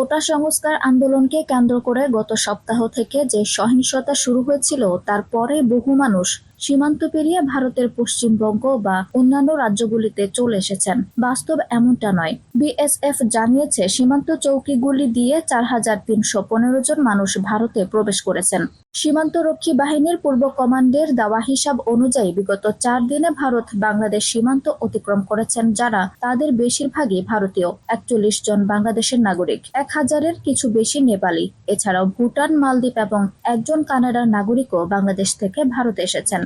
কোটা সংস্কার আন্দোলনকে কেন্দ্র করে গত সপ্তাহ থেকে যে সহিংসতা শুরু হয়েছিল তারপরে বহু মানুষ সীমান্ত পেরিয়ে ভারতের পশ্চিমবঙ্গ বা অন্যান্য রাজ্যগুলিতে চলে এসেছেন। বাস্তব এমনটা নয়। বিএসএফ জানিয়েছে, সীমান্ত চৌকিগুলি দিয়ে চার হাজার তিনশো পনেরো জন মানুষ ভারতে প্রবেশ করেছেন। সীমান্তরক্ষী বাহিনীর পূর্ব কমান্ডের দেওয়া হিসাব অনুযায়ী বিগত চার দিনে ভারত বাংলাদেশ সীমান্ত অতিক্রম করেছেন যারা তাদের বেশিরভাগই ভারতীয়। একচল্লিশ জন বাংলাদেশের নাগরিক, এক হাজারের কিছু বেশি নেপালি। এছাড়াও ভুটান, মালদ্বীপ এবং একজন কানাডার নাগরিকও বাংলাদেশ থেকে ভারতে এসেছেন।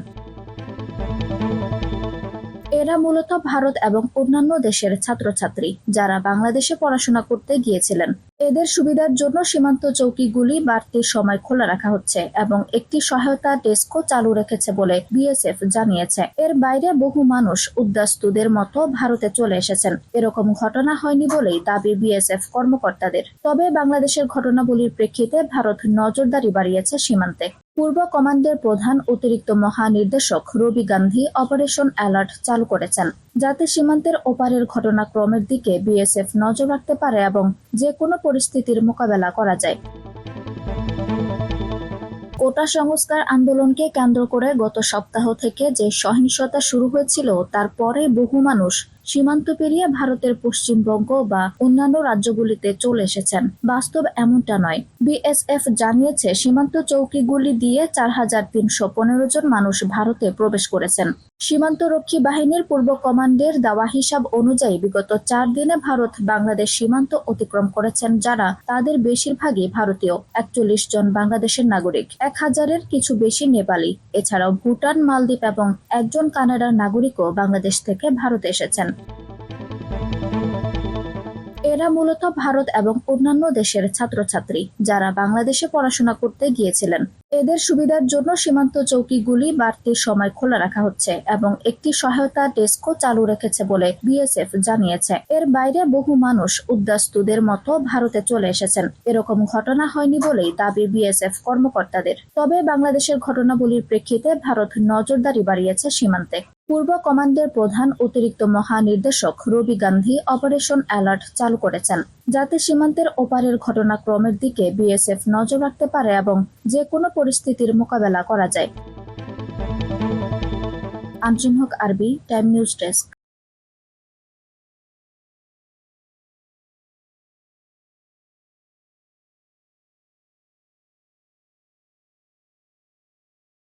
এরা মূলত ভারত এবং অন্যান্য দেশের ছাত্রছাত্রী যারা বাংলাদেশে পড়াশোনা করতে গিয়েছিলেন। এদের সুবিধার জন্য সীমান্ত চৌকিগুলি বাড়তি সময় খোলা রাখা হচ্ছে এবং একটি সহায়তা ডেস্কও চালু রেখেছে বলে বিএসএফ জানিয়েছে। এর বাইরে বহু মানুষ উদ্বাস্তুদের মতো ভারতে চলে এসেছেন। এরকম ঘটনা হয়নি বলেই দাবি বিএসএফ কর্মকর্তাদের। তবে বাংলাদেশের ঘটনাবলীর প্রেক্ষিতে ভারত নজরদারি বাড়িয়েছে সীমান্তে। পূর্ব কমান্ডের প্রধান অতিরিক্ত মহানির্দেশক রবি গান্ধী অপারেশন অ্যালার্ট চালু করেছেন, যাতে সীমান্তের ওপারের ঘটনাক্রমের দিকে বিএসএফ নজর রাখতে পারে এবং যে কোনো পরিস্থিতির মোকাবেলা করা যায়। কোটা সংস্কার আন্দোলনকে কেন্দ্র করে গত সপ্তাহ থেকে যে সহিংসতা শুরু হয়েছিল তারপরে বহু মানুষ সীমান্ত পেরিয়ে ভারতের পশ্চিমবঙ্গ বা অন্যান্য রাজ্যগুলিতে চলে এসেছেন। বাস্তব এমনটা নয়। বিএসএফ জানিয়েছে, সীমান্ত চৌকিগুলি দিয়ে চার হাজার তিনশো পনেরো জন মানুষ ভারতে প্রবেশ করেছেন। সীমান্তরক্ষী বাহিনীর পূর্ব কমান্ডের দেওয়া হিসাব অনুযায়ী বিগত চার দিনে ভারত বাংলাদেশ সীমান্ত অতিক্রম করেছেন যারা, তাদের বেশিরভাগই ভারতীয়। একচল্লিশ জন বাংলাদেশের নাগরিক, এক হাজারের কিছু বেশি নেপালি। এছাড়াও ভুটান, মালদ্বীপ এবং একজন কানাডার নাগরিকও বাংলাদেশ থেকে ভারতে এসেছেন। এরা মূলত ভারত এবং অন্যান্য দেশের ছাত্রছাত্রী, যারা বাংলাদেশে পড়াশোনা করতে গিয়েছিলেন। এদের সুবিধার জন্য সীমান্ত চৌকিগুলি বাড়তি সময় খোলা রাখা হচ্ছে এবং একটি সহায়তা ডেস্কও চালু রেখেছে বলে বিএসএফ জানিয়েছে। এর বাইরে বহু মানুষ উদ্বাস্তুদের মতো ভারতে চলে এসেছেন। এরকম ঘটনা হয়নি বলেই দাবি বিএসএফ কর্মকর্তাদের। তবে বাংলাদেশের ঘটনাবলীর প্রেক্ষিতে ভারত নজরদারি বাড়িয়েছে সীমান্তে। পূর্ব কমান্ডের প্রধান অতিরিক্ত মহানির্দেশক রবি গান্ধী অপারেশন অ্যালার্ট চালু করেছেন, যাতে সীমান্তের ওপারের ঘটনাক্রমের দিকে বিএসএফ নজর রাখতে পারে এবং যে কোনো পরিস্থিতির মোকাবেলা করা যায়। আঞ্জুম হক আরবি টাইম নিউজ ডেস্ক।